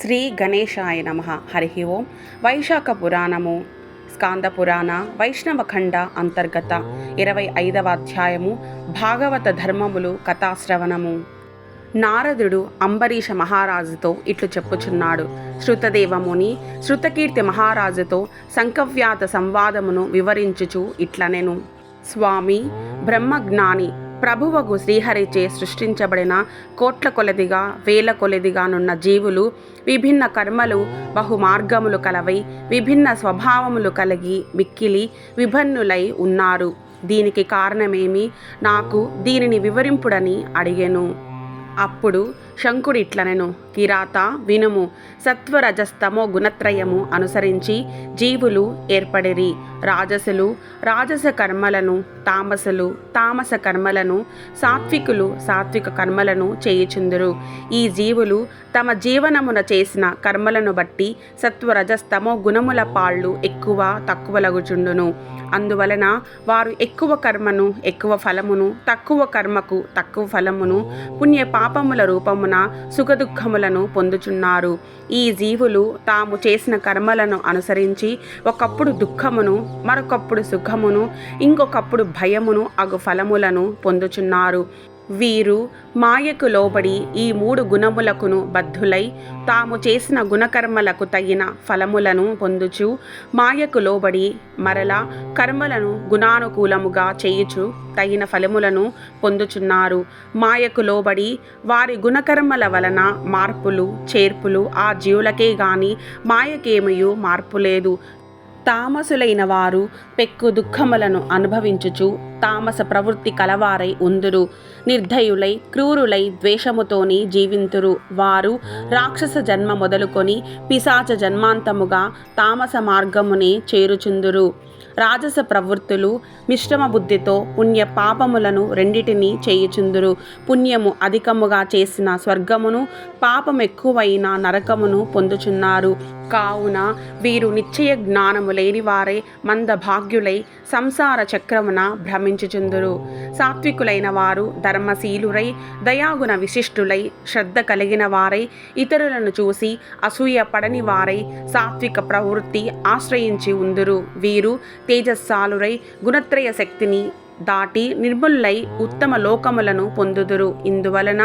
శ్రీ గణేశాయ నమ. హరి ఓం. వైశాఖ పురాణము స్కాంద పురాణ వైష్ణవఖండ అంతర్గత ఇరవై ఐదవ అధ్యాయము భాగవత ధర్మములు కథాశ్రవణము. నారదుడు అంబరీష మహారాజుతో ఇట్లు చెప్పుచున్నాడు. శృతదేవముని శృతకీర్తి మహారాజుతో సంకవ్యాత సంవాదమును వివరించుచు ఇట్లనెను. స్వామి బ్రహ్మజ్ఞాని ప్రభువగు శ్రీహరిచే సృష్టించబడిన కోట్ల కొలదిగా వేల కొలదిగానున్న జీవులు విభిన్న కర్మలు బహుమార్గములు కలవై విభిన్న స్వభావములు కలిగి మిక్కిలి విభిన్నులై ఉన్నారు. దీనికి కారణమేమి? నాకు దీనిని వివరింపుడని అడిగెను. అప్పుడు శంకుడిట్లనెను కిరాత వినుము సత్వరజస్తమో గుణత్రయము అనుసరించి జీవులు ఏర్పడిరి. రాజసులు రాజస కర్మలను తామసులు తామస కర్మలను సాత్వికులు సాత్విక కర్మలను చేయుచుందురు. ఈ జీవులు తమ జీవనమున చేసిన కర్మలను బట్టి సత్వరజస్తమో గుణముల పాళ్ళు ఎక్కువ తక్కువలగుచుండును. అందువలన వారు ఎక్కువ కర్మను ఎక్కువ ఫలమును తక్కువ కర్మకు తక్కువ ఫలమును పుణ్య పాపముల రూపమున సుఖదుఖములను పొందుచున్నారు. ఈ జీవులు తాము చేసిన కర్మలను అనుసరించి ఒకప్పుడు దుఃఖమును మరొకప్పుడు సుఖమును ఇంకొకప్పుడు భయమును అగు ఫలములను పొందుచున్నారు. వీరు మాయకు లోబడి ఈ మూడు గుణములకును బద్ధులై తాము చేసిన గుణకర్మలకు తగిన ఫలములను పొందుచు మాయకు లోబడి మరలా కర్మలను గుణానుకూలముగా చేయుచు తగిన ఫలములను పొందుచున్నారు. మాయకు లోబడి వారి గుణకర్మల వలన మార్పులు చేర్పులు ఆ జీవులకే గాని మాయకేమయు మార్పు లేదు. తామసులైన వారు పెక్కు దుఃఖములను అనుభవించుచు తామస ప్రవృత్తి కలవారై ఉందురు. నిర్ధయులై క్రూరులై ద్వేషముతోని జీవింతురు. వారు రాక్షస జన్మ మొదలుకొని పిశాచ జన్మాంతముగా తామస మార్గమునే చేరుచుందురు. రాజస ప్రవృత్తులు మిశ్రమ బుద్ధితో పుణ్య పాపములను రెండిటిని చేయుచుందురు. పుణ్యము అధికముగా చేసిన స్వర్గమును పాపం ఎక్కువైన నరకమును పొందుచున్నారు. కావున వీరు నిశ్చయ జ్ఞానము లేని వారే మందభాగ్యులై సంసార చక్రమున భ్రమించుచుందురు సాత్వికులైన వారు ధర్మశీలురై దయాగుణ విశిష్టులై శ్రద్ధ కలిగిన వారై ఇతరులను చూసి అసూయపడని వారై సాత్విక ప్రవృత్తి ఆశ్రయించి ఉందురు. వీరు తేజస్సాలురై గుణత్రయ శక్తిని దాటి నిర్మలులై ఉత్తమ లోకములను పొందుదురు. ఇందువలన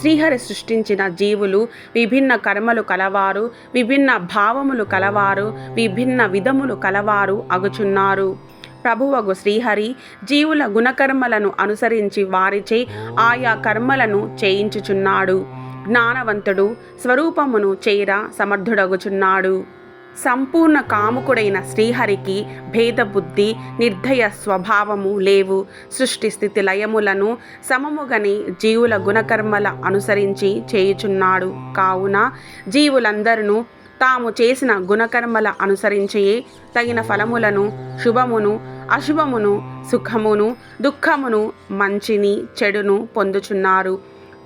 శ్రీహరి సృష్టించిన జీవులు విభిన్న కర్మలు కలవారు విభిన్న భావములు కలవారు విభిన్న విధములు కలవారు అగుచున్నారు. ప్రభువగు శ్రీహరి జీవుల గుణకర్మలను అనుసరించి వారిచే ఆయా కర్మలను చేయించుచున్నాడు. జ్ఞానవంతుడు స్వరూపమును చేర సమర్థుడగుచున్నాడు. సంపూర్ణ కాముకుడైన శ్రీహరికి భేదబుద్ధి నిర్దయ స్వభావము లేవు. సృష్టి స్థితి లయములను సమముగని జీవుల గుణకర్మల అనుసరించి చేయుచున్నాడు. కావున జీవులందరూ తాము చేసిన గుణకర్మల అనుసరించే తగిన ఫలములను శుభమును అశుభమును సుఖమును దుఃఖమును మంచిని చెడును పొందుచున్నారు.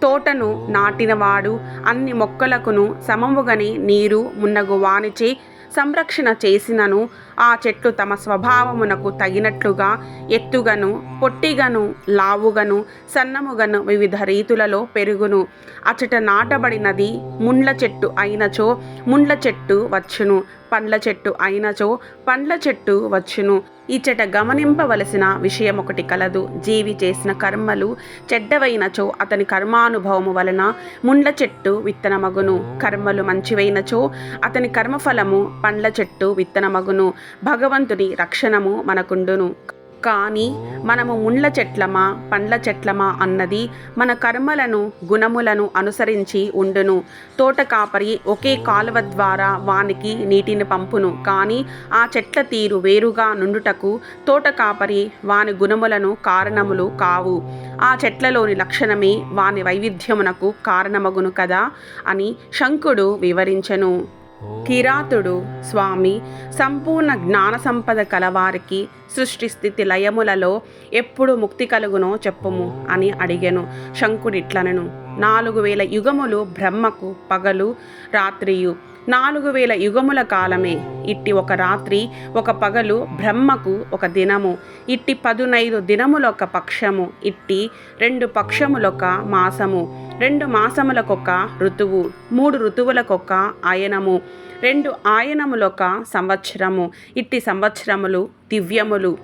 తోటను నాటినవాడు అన్ని మొక్కలకును సమముగని నీరు మున్నగు వానిచే సంరక్షణ చేసినను. ఆ చెట్లు తమ స్వభావమునకు తగినట్లుగా ఎత్తుగను పొట్టిగను లావుగను సన్నముగను వివిధ రీతులలో పెరుగును. అచట నాటబడినది ముండ్ల చెట్టు అయినచో ముండ్ల చెట్టు వచ్చును. పండ్ల చెట్టు అయినచో పండ్ల చెట్టు వచ్చును. ఇచ్చట గమనింపవలసిన విషయం ఒకటి కలదు. జీవి చేసిన కర్మలు చెడ్డవైనచో అతని కర్మానుభవము వలన ముండ్ల చెట్టు విత్తనమగును. కర్మలు మంచివైనచో అతని కర్మఫలము పండ్ల చెట్టు విత్తనమగును. భగవంతుని రక్షణము మనకుండును. కానీ మనము ముండ్ల చెట్లమా పండ్ల చెట్లమా అన్నది మన కర్మలను గుణములను అనుసరించి ఉండును. తోట కాపరి ఒకే కాలువ ద్వారా వానికి నీటిని పంపును. కానీ ఆ చెట్ల తీరు వేరుగా నుండుటకు తోట కాపరి వాని గుణములను కారణములు కావు. ఆ చెట్లలోని లక్షణమే వాని వైవిధ్యమునకు కారణమగును కదా అని శంకుడు వివరించెను. కిరాతుడు స్వామి సంపూర్ణ జ్ఞాన సంపద కలవారికి సృష్టి స్థితి లయములలో ఎప్పుడు ముక్తి కలుగునో చెప్పుము అని అడిగెను శంకుడిట్లనను నాలుగు వేల యుగములు బ్రహ్మకు పగలు రాత్రియు. నాలుగు వేల యుగముల కాలమే. ఇట్టి ఒక రాత్రి ఒక పగలు బ్రహ్మకు ఒక దినము. ఇట్టి పదునైదు దినములొక పక్షము. ఇట్టి రెండు పక్షములొక మాసము. రెండు మాసములకొక ఋతువు మూడు ఋతువులకొక ఆయనము రెండు ఆయనములొక సంవత్సరము. ఇట్టి సంవత్సరములు దివ్యములు.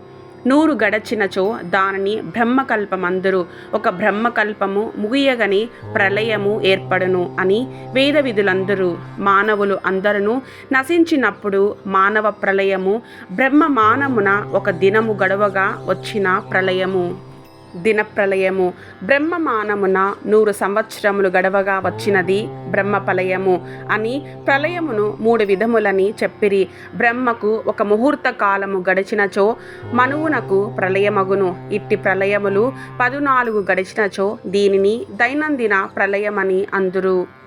నూరు గడచినచో దానిని బ్రహ్మకల్పమందురు. ఒక బ్రహ్మకల్పము ముగియగని ప్రళయము ఏర్పడును అని వేద విధులందరూ మానవులు అందరూ నశించినప్పుడు మానవ ప్రళయము బ్రహ్మ మానమున ఒక దినము గడవగా వచ్చిన ప్రళయము. దినప్రలయము బ్రహ్మమానమున నూరు సంవత్సరములు గడవగా వచ్చినది బ్రహ్మప్రలయము అని ప్రళయమును మూడు విధములని చెప్పిరి. బ్రహ్మకు ఒక ముహూర్త కాలము గడిచినచో మనువునకు ప్రళయమగును. ఇట్టి ప్రళయములు పదునాలుగు గడిచినచో దీనిని దైనందిన ప్రళయమని అందురు.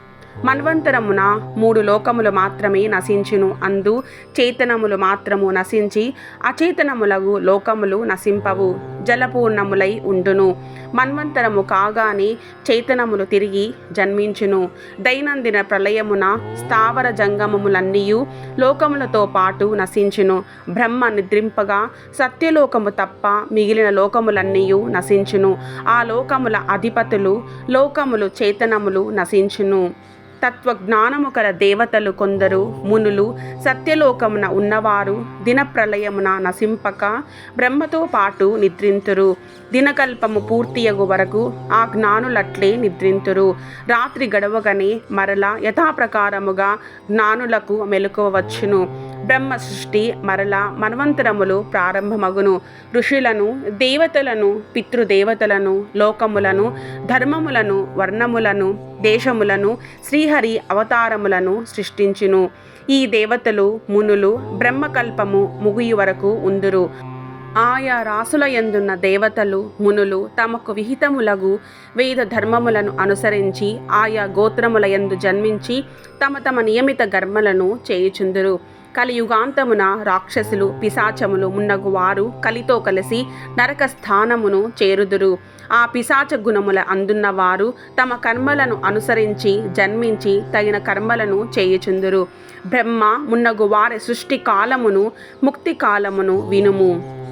మన్వంతరమున మూడు లోకములు మాత్రమే నశించును. అందు చేతనములు మాత్రము నశించి అచేతనములగు లోకములు నశింపవు. జలపూర్ణములై ఉండును. మన్వంతరము కాగానే చేతనములు తిరిగి జన్మించును. దైనందిన ప్రళయమున స్థావర జంగమములన్నీయు లోకములతో పాటు నశించును. బ్రహ్మ నిద్రింపగా సత్యలోకము తప్ప మిగిలిన లోకములన్నీయు నశించును. ఆ లోకముల అధిపతులు లోకములు చేతనములు నశించును. తత్వజ్ఞానము కల దేవతలు కొందరు మునులు సత్యలోకమున ఉన్నవారు దినప్రలయమున నశింపక బ్రహ్మతో పాటు నిద్రింతురు. దినకల్పము పూర్తియగు వరకు ఆ జ్ఞానులట్లే నిద్రింతురు. రాత్రి గడవగానే మరల యథాప్రకారముగా జ్ఞానులకు మెలకువచ్చును బ్రహ్మ సృష్టి మరల మన్వంతరములు ప్రారంభమగును. ఋషులను దేవతలను పితృదేవతలను లోకములను ధర్మములను వర్ణములను దేశములను శ్రీహరి అవతారములను సృష్టించును. ఈ దేవతలు మునులు బ్రహ్మకల్పము ముగియు వరకు ఉందురు. ఆయా రాసుల యందున్న దేవతలు మునులు తమకు విహితములగు వేద ధర్మములను అనుసరించి ఆయా గోత్రముల యందు జన్మించి తమ తమ నియమిత గర్మలను చేయుచుందురు. కలియుగాంతమున రాక్షసులు పిశాచములు మున్నగు వారు కలితో కలిసి నరక స్థానమును చేరుదురు. ఆ పిశాచ గుణముల అందున్న వారు తమ కర్మలను అనుసరించి జన్మించి తగిన కర్మలను చేయుచుందురు. బ్రహ్మ మున్నగు వారి సృష్టి కాలమును ముక్తి కాలమును వినుము.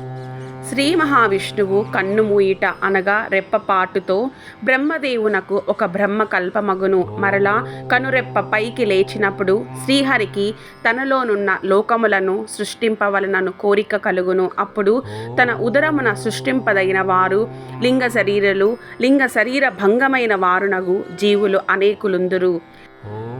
శ్రీ మహావిష్ణువు కన్ను మూయిట అనగా రెప్పపాటుతో బ్రహ్మదేవునకు ఒక బ్రహ్మ కల్పమగును. మరలా కనురెప్ప పైకి లేచినప్పుడు శ్రీహరికి తనలోనున్న లోకములను సృష్టింపవలనను కోరిక కలుగును. అప్పుడు తన ఉదరమున సృష్టింపదగిన వారు లింగ శరీరలు లింగ శరీర భంగమైన వారునగు జీవులు అనేకులుందురు.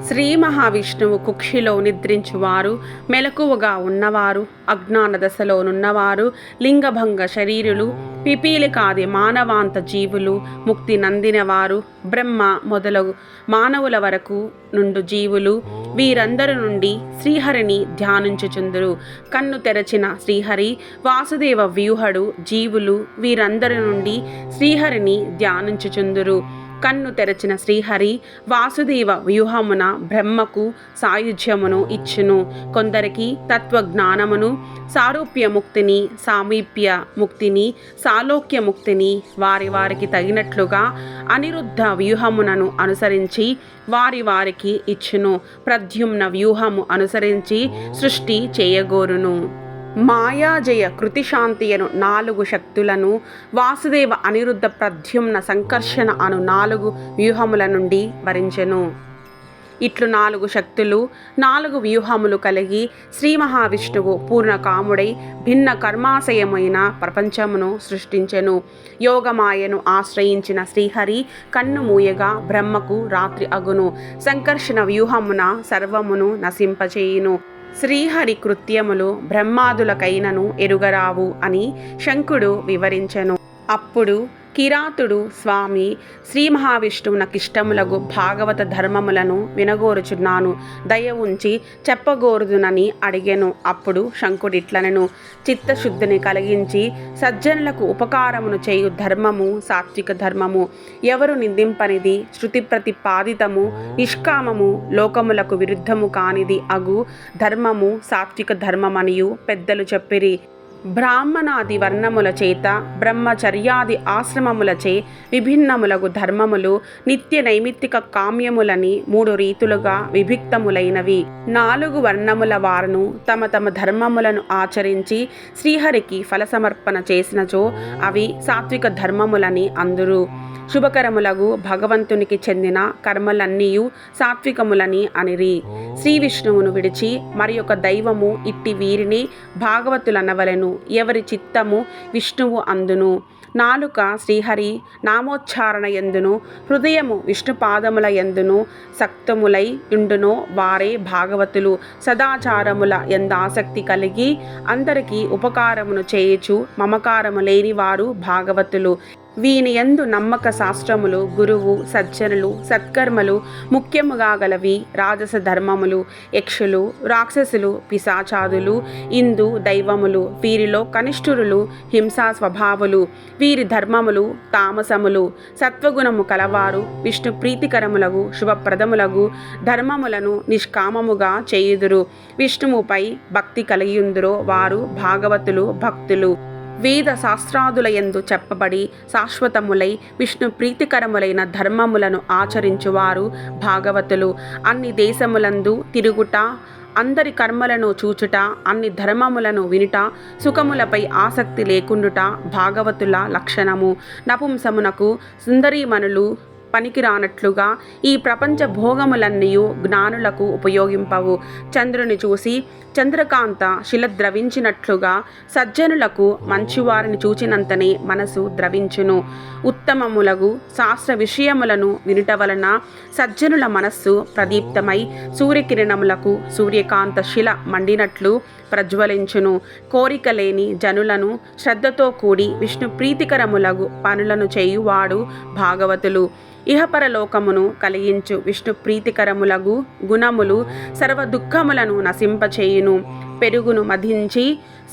శ్రీ మహావిష్ణువు కుక్షిలో నిద్రించువారు మెలకువగా ఉన్నవారు అజ్ఞాన దశలోనున్నవారు లింగభంగ శరీరులు పిపీలికాది మానవాంత జీవులు ముక్తి నందినవారు బ్రహ్మ మొదలగు మానవుల వరకు నుండు జీవులు వీరందరి నుండి శ్రీహరిని ధ్యానించుచుందురు. కన్ను తెరచిన శ్రీహరి వాసుదేవ వ్యూహడు జీవులు వీరందరి నుండి శ్రీహరిని ధ్యానించుచుందురు. కన్ను తెరచిన శ్రీహరి వాసుదేవ వ్యూహమున బ్రహ్మకు సాయుధ్యమును ఇచ్చును. కొందరికి తత్వజ్ఞానమును సారూప్య ముక్తిని సామీప్య ముక్తిని సాలోక్య ముక్తిని వారి వారికి తగినట్లుగా అనిరుద్ధ వ్యూహమునను అనుసరించి వారి వారికి ఇచ్చును. ప్రద్యుమ్న వ్యూహము అనుసరించి సృష్టి చేయగోరును. మాయాజయ కృతిశాంతియను నాలుగు శక్తులను వాసుదేవ అనిరుద్ధ ప్రద్యుమ్న సంకర్షణ అను నాలుగు వ్యూహముల నుండి భరించెను ఇట్లు నాలుగు శక్తులు నాలుగు వ్యూహములు కలిగి శ్రీ మహావిష్ణువు పూర్ణకాముడై భిన్న కర్మాశయమైన ప్రపంచమును సృష్టించెను. యోగమాయను ఆశ్రయించిన శ్రీహరి కన్ను మూయగా బ్రహ్మకు రాత్రి అగును. సంకర్షణ వ్యూహమున సర్వమును నశింపచేయును. శ్రీహరి కృత్యములు బ్రహ్మాదులకైనను ఎరుగరావు అని శంకుడు వివరించెను. అప్పుడు కిరాతుడు స్వామి శ్రీ మహావిష్ణువునకిష్టములగు భాగవత ధర్మములను వినగోరుచున్నాను. దయ ఉంచి చెప్పగోరుదునని అడిగెను. అప్పుడు శంకుడిట్లనను చిత్తశుద్ధిని కలిగించి సజ్జనులకు ఉపకారమును చేయు ధర్మము సాత్విక ధర్మము. ఎవరు నిందింపనిది? శృతి ప్రతిపాదితము నిష్కామము లోకములకు విరుద్ధము కానిది అగు ధర్మము సాత్విక ధర్మమనియు పెద్దలు చెప్పిరి. బ్రాహ్మణాది వర్ణముల చేత బ్రహ్మచర్యాది ఆశ్రమములచే విభిన్నములగు ధర్మములు నిత్య నైమిత్తిక కామ్యములని మూడు రీతులుగా విభిక్తములైనవి. నాలుగు వర్ణముల వారును తమ తమ ధర్మములను ఆచరించి శ్రీహరికి ఫలసమర్పణ చేసినచో అవి సాత్విక ధర్మములని అందురు. శుభకరములగు భగవంతునికి చెందిన కర్మలన్నీయు సాత్వికములని అనిరి. శ్రీ విష్ణువును విడిచి మరి ఒక దైవము ఇట్టి వీరిని భాగవతులనవలెను ఎవరి చిత్తము విష్ణువు అందును. నాలుక శ్రీహరి నామోచ్చారణ ఎందును హృదయము విష్ణుపాదముల ఎందును సక్తములై ఉండునో వారే భాగవతులు. సదాచారముల ఎందాసక్తి కలిగి అందరికీ ఉపకారమును చేయుచు మమకారము లేని వారు భాగవతులు. వీని యందు నమ్మక శాస్త్రములు గురువు సజ్జనులు సత్కర్మలు ముఖ్యముగా గలవి రాజస ధర్మములు యక్షులు రాక్షసులు పిశాచాదులు ఇందు దైవములు వీరిలో కనిష్ఠురులు హింసా స్వభావులు వీరి ధర్మములు తామసములు సత్వగుణము కలవారు విష్ణు ప్రీతికరములగు శుభప్రదములగు ధర్మములను నిష్కామముగా చేయుదురు. విష్ణువుపై భక్తి కలిగియుందురో వారు భాగవతులు భక్తులు. వేద శాస్త్రాదుల యందు చెప్పబడి శాశ్వతములై విష్ణు ప్రీతికరములైన ధర్మములను ఆచరించువారు భాగవతులు. అన్ని దేశములందు తిరుగుట అందరి కర్మలను చూచుట అన్ని ధర్మములను వినుట సుఖములపై ఆసక్తి లేకుండుట భాగవతుల లక్షణము. నపుంసమునకు సుందరీమణులు పనికిరానట్లుగా ఈ ప్రపంచ భోగములన్నీయు జ్ఞానులకు ఉపయోగింపవు. చంద్రుని చూసి చంద్రకాంత శిల ద్రవించినట్లుగా సజ్జనులకు మంచివారిని చూచినంతనే మనసు ద్రవించును. ఉత్తమములగు శాస్త్ర విషయములను వినుట వలన సజ్జనుల మనస్సు ప్రదీప్తమై సూర్యకిరణములకు సూర్యకాంత శిల మండినట్లు ప్రజ్వలించును. కోరిక లేని జనులను శ్రద్ధతో కూడి విష్ణు ప్రీతికరములగు పనులను చేయువాడు భాగవతులు. ఇహపరలోకమును కలిగించు విష్ణు ప్రీతికరములగు గుణములు సర్వ దుఃఖములను నశింపచేయును పెరుగును మధించి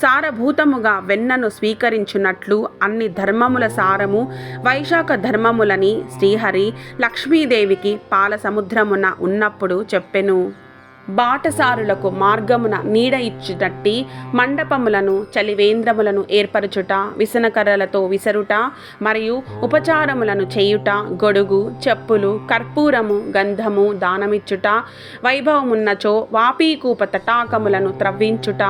సారభూతముగా వెన్నను స్వీకరించున్నట్లు అన్ని ధర్మముల సారము వైశాఖ ధర్మములని శ్రీహరి లక్ష్మీదేవికి పాల సముద్రమున ఉన్నప్పుడు చెప్పెను. బాటసారులకు మార్గమున నీడ ఇచ్చినట్టి మండపములను చలివేంద్రములను ఏర్పరచుట విసనకర్రలతో విసరుట మరియు ఉపచారములను చేయుట గొడుగు చెప్పులు కర్పూరము గంధము దానమిచ్చుట వైభవమున్నచో వాపీకూప తటాకములను త్రవ్వించుట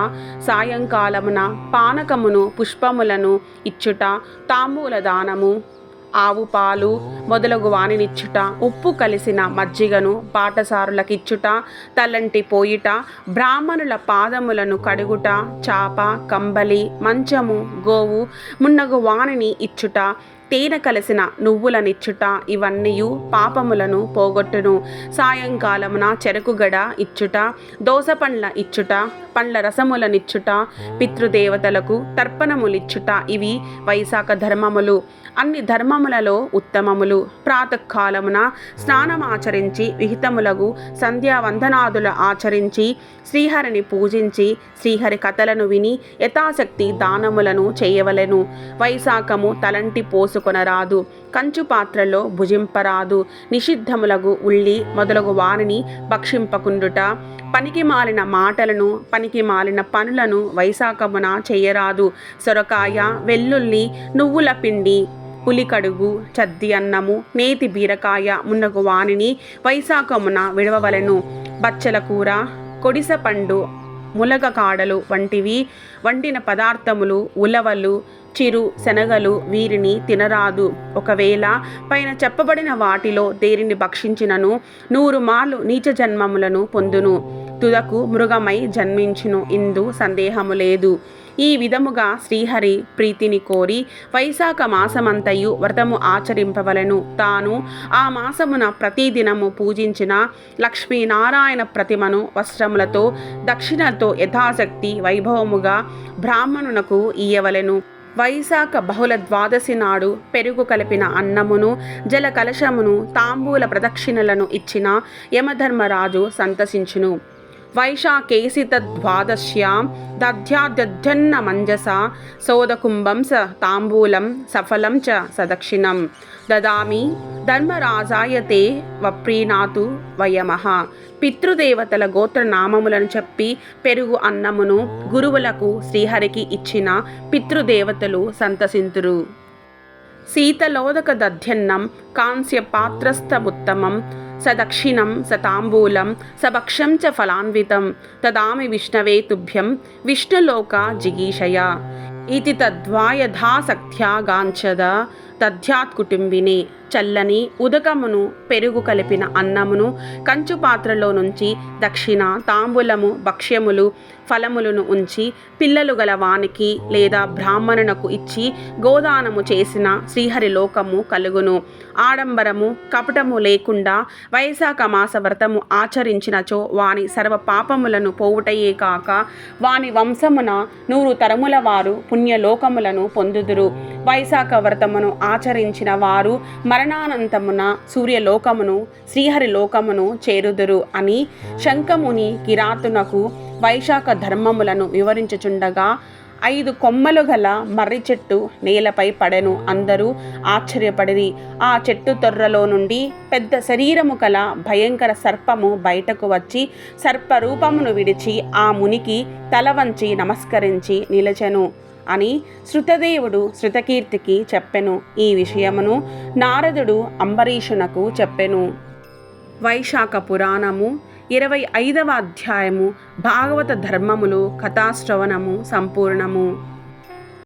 సాయంకాలమున పానకమును పుష్పములను ఇచ్చుట తాంబూల దానము ఆవు పాలు మొదలగు వానినిచ్చుట ఉప్పు కలిసిన మజ్జిగను పాటసారులకిచ్చుట తలంటి పోయిట బ్రాహ్మణుల పాదములను కడుగుట చాప కంబలి మంచము గోవు మున్నగు వానిని ఇచ్చుట తేనె కలిసిన నువ్వులనిచ్చుట ఇవన్నీయు పాపములను పోగొట్టును. సాయంకాలమున చెరకుగడ ఇచ్చుట దోస పండ్ల ఇచ్చుట పండ్ల రసములనిచ్చుట పితృదేవతలకు తర్పణములిచ్చుట ఇవి వైశాఖ ధర్మములు. అన్ని ధర్మములలో ఉత్తమములు. ప్రాతకాలమున స్నానమాచరించి విహితములగు సంధ్యావందనాదులు ఆచరించి శ్రీహరిని పూజించి శ్రీహరి కథలను విని యథాశక్తి దానములను చేయవలెను. వైశాఖము తలంటి పోసుకొనరాదు. కంచు పాత్రలో భుజింపరాదు. నిషిద్ధములగు ఉల్లి మొదలగు వారిని భక్షింపకుండుట. పనికి మాలిన మాటలను పనికి మాలిన పనులను వైశాఖమున చేయరాదు. సొరకాయ వెల్లుల్లి నువ్వుల పిండి పులికడుగు చద్ది అన్నము నేతి బీరకాయ మున్నగు వానిని వైశాఖమున విడవవలెను. బచ్చల కూర కొడిసపండు ములగ కాడలు వంటివి వండిన పదార్థములు ఉలవలు చిరు శనగలు వీరిని తినరాదు. ఒకవేళ పైన చెప్పబడిన వాటిలో దేనిని భక్షించినను? నూరు మార్లు నీచ జన్మములను పొందును. తుదకు మృగమై జన్మించును. ఇందు సందేహము లేదు. ఈ విధముగా శ్రీహరి ప్రీతిని కోరి వైశాఖ మాసమంతయు వ్రతము ఆచరింపవలను. తాను ఆ మాసమున ప్రతిదినము పూజించిన లక్ష్మీనారాయణ ప్రతిమను వస్త్రములతో దక్షిణతో యథాశక్తి వైభవముగా బ్రాహ్మణునకు ఇయ్యవలెను. వైశాఖ బహుళ ద్వాదశి నాడు పెరుగు కలిపిన అన్నమును జల కలశమును తాంబూల ప్రదక్షిణలను ఇచ్చిన యమధర్మరాజు సంతసించును. వైశాఖేసి తద్వాదశ్యాం మంజస సోదకుంభం స తాంబూలం సఫలం చ సదక్షిణం. దదామి ధర్మరాజాయ తే వప్రీనాతు వయమహ పితృదేవతల గోత్ర నామములను చెప్పి పెరుగు అన్నమును గురువులకు శ్రీహరికి ఇచ్చిన పితృదేవతలు సంతసింతురు. శీతలోదక దధ్యన్నం కాంస్య పాత్రస్థముత్తమం సదక్షిణం సతాంబూలం సభక్షం చ ఫలాన్వితం తదామి విష్ణవే తుభ్యం విష్ణులోక జిగీషయ ఇది తద్వాయథాసక్త్యాగాంచద తద్ధ్యాత్ కుటుంబిని చల్లని ఉదకమును పెరుగు కలిపిన అన్నమును కంచు పాత్రలో నుంచి దక్షిణ తాంబూలము భక్ష్యములు ఫలములను ఉంచి పిల్లలు గల వానికి లేదా బ్రాహ్మణునకు ఇచ్చి గోదానము చేసిన శ్రీహరి లోకము కలుగును. ఆడంబరము కపటము లేకుండా వైశాఖ మాస వ్రతము ఆచరించినచో వాని సర్వ పాపములను పోవుటయే కాక వాని వంశమున నూరు తరముల వారు పుణ్యలోకములను పొందుదురు. వైశాఖ వ్రతమును ఆచరించిన వారు మరణానంతమున సూర్యలోకమును శ్రీహరి లోకమును చేరుదురు అని శంఖముని కిరాతునకు వైశాఖ ధర్మములను వివరించుచుండగా ఐదు కొమ్మలు గల మర్రి చెట్టు నేలపై పడెను. అందరూ ఆశ్చర్యపడిరి. ఆ చెట్టు తొర్రలో నుండి పెద్ద శరీరము గల భయంకర సర్పము బయటకు వచ్చి సర్పరూపమును విడిచి ఆ మునికి తల వంచి నమస్కరించి నిలచెను అని శృతదేవుడు శృతకీర్తికి చెప్పెను. ఈ విషయమును నారదుడు అంబరీషునకు చెప్పెను. వైశాఖ పురాణము ఇరవై ఐదవ అధ్యాయము భాగవత ధర్మములు కథాశ్రవణము సంపూర్ణము.